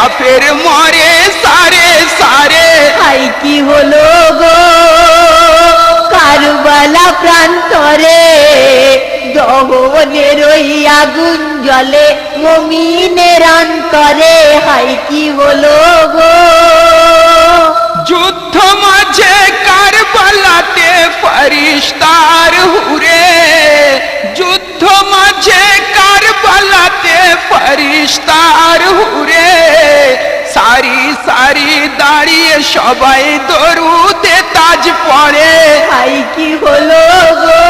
কাফের মরে সারে সারে। হাই কি হলো গো? কারবালা প্রান্তরে দহনের ওই আগুন জলে মমিনের অন্তরে। হাই কি হলো গো? যুদ্ধ মাঝে কারবালাতে ফরিস্তার হুরে। যুদ্ধ মাঝে কারবালাতে ফরিস্তার সবাই দরুদে তাজ পড়ে। হাই কি হলো গো?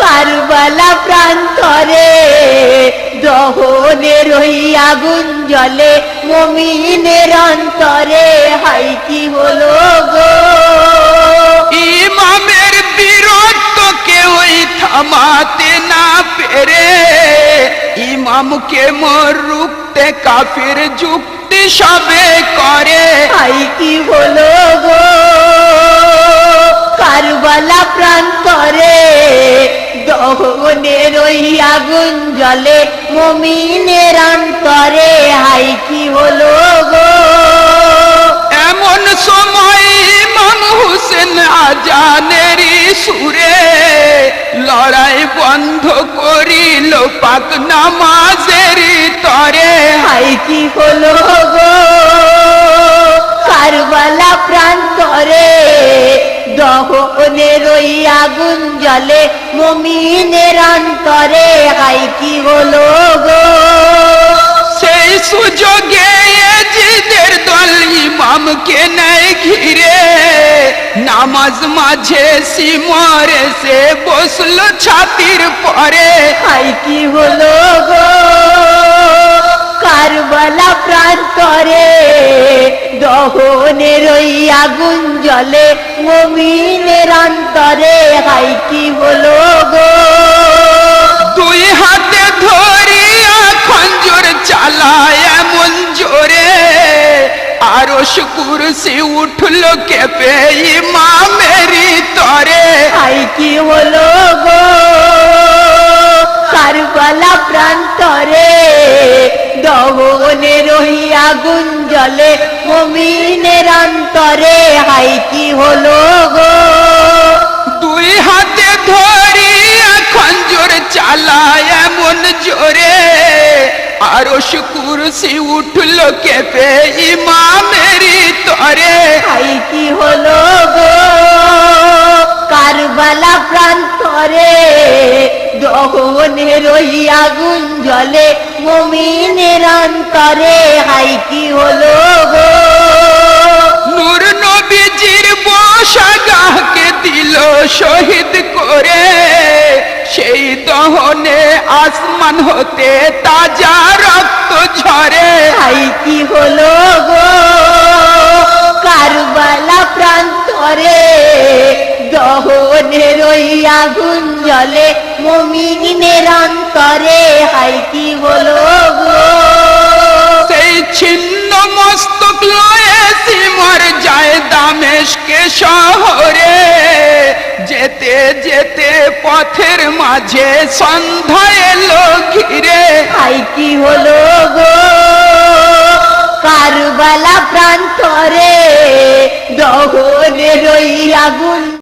কারবালা প্রান্তরে দহনের ওই আগুন জলে মমিনের অন্তরে। হাই কি হলো গো? ইমামের বীরত্ব কেউই থামাতে না পেরে। ইমামকে মোর রুখতে কাফের যুক্তি সবে করে। হাই কি হলো গো? কারবালা প্রান্তরে দহনের ওই আগুন জলে মমিনের অন্তরে। হাই কি হলো গো? এমন সময় ইমাম হুসেন আজানেরই সুরে লড়াই বন্ধ করিল পাক নামাজের তরে হাই কি হলো গো? কারবালা প্রান্তরে দহনের ওই আগুন জলে মমিনের অন্তরে। হাই কি হলো গো? সেই সুযোগে এজিদের দল ইমামকে নাই ঘিরে। নামাজ মাঝে সিমরে সে বসল ছাতির পরে। হাই কি হলো প্রান্তরে দহনের ওই আগুন জলে মমিনের অন্তরে হাই কি হলো গো? দুই হাতে ধরিয়া খঞ্জর চালায় এমন জোরে আরও কুরসি উঠল কেঁপে ইমামেরই তরে। হাই কি হলো গো? কারবালা প্রান্তরে দহনের আগুন জলে মমিনের অন্তরে হাই কি হলো গো? দুই হাতে ধরিয়া খঞ্জর চালায় এমন জোরে। আরও কুরসি উঠল কেঁপে ইমামেরই তরে। হাই কি হলো গো? কারবালা প্রান্তরে দহনের ওই আগুন জলে মমিনের অন্তরে হাই কি হলো গো? নূর নবীজির বসাগাহকে দিল শহীদ করে। সেই দহনে আসমান হতে তাজা রক্ত ঝরে। হাই কি হলো দহনের ওই আগুন জলে মমিনের অন্তরে হাই কি হলো গো? সেই ছিন্ন মস্তক লয়ে সিমর যায় দামেশকে শহরে। যেতে যেতে পথের মাঝে সন্ধ্যা এলো ঘিরে। হাই কি হলো গো? কারবালা প্রান্তরে দহনের ওই আগুন